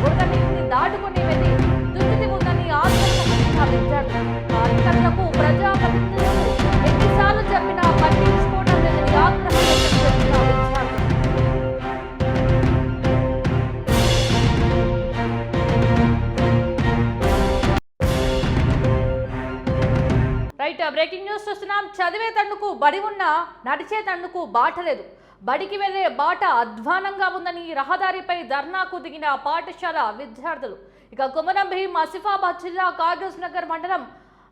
బురద దాటుకుని వెళ్ళి దుస్థితి ఉందని ఆందోళన ప్రతిపాదించారు అధికారులకు ప్రజాప్రతినిధులకు ఎన్నిసార్లు చెప్పినా పట్టించుకోవడం లేదని ఆగ్రహం బ్రేకింగ్ న్యూస్ చూస్తున్నాం. చదివే తండ్రుకు బడి ఉన్నా నడిచే తండ్రుకు బాటలేదు లేదు. బడికి వెళ్ళే బాట అధ్వానంగా ఉందని రహదారిపై ధర్నాకు దిగిన పాఠశాల విద్యార్థులు. ఇక కుమరం భీం ఆసిఫాబాద్ జిల్లా కాగజ్ నగర్ మండలం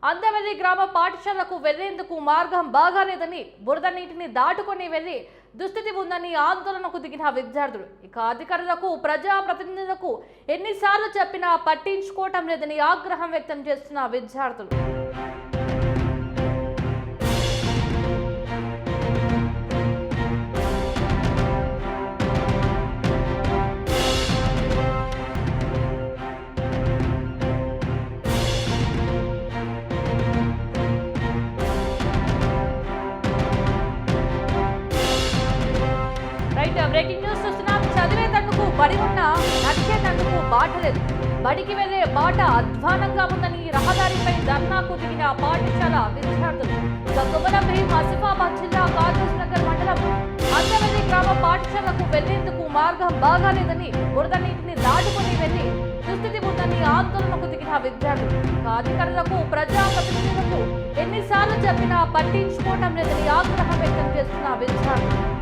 అందవెల్లి గ్రామ పాఠశాలకు వెళ్ళేందుకు మార్గం బాగాలేదని బురద నీటిని దాటుకొని వెళ్ళి దుస్థితి ఉందని ఆందోళనకు దిగిన విద్యార్థులు. ఇక అధికారులకు ప్రజా ప్రతినిధులకు ఎన్నిసార్లు చెప్పినా పట్టించుకోవటం లేదని ఆగ్రహం వ్యక్తం చేస్తున్న విద్యార్థులు. బ్రేకింగ్ న్యూస్ చూస్తున్నాం. చదివేటందుకు బడి ఉన్నా నడిచే తండుకు బాట లేదు. బడికి వెళ్ళే బాట అధ్వానంగా ఉందని రహదారిపై ధర్నాకు దిగిన పాఠశాల విద్యార్థులు. ఇక కుమరం భీం ఆసిఫాబాద్ జిల్లా కాగజ్ నగర్ మండలం అందవెల్లి గ్రామ పాఠశాలకు వెళ్ళేందుకు మార్గం బాగాలేదని బురద నీటిని దాటుకుని వెళ్ళి దుస్థితి ఉందని ఆందోళనకు దిగిన విద్యార్థులు. అధికారులకు ప్రజాప్రతినిధులకు ఎన్నిసార్లు చెప్పినా పట్టించుకోవటం లేదని ఆగ్రహం వ్యక్తం చేస్తున్న విద్యార్థులు.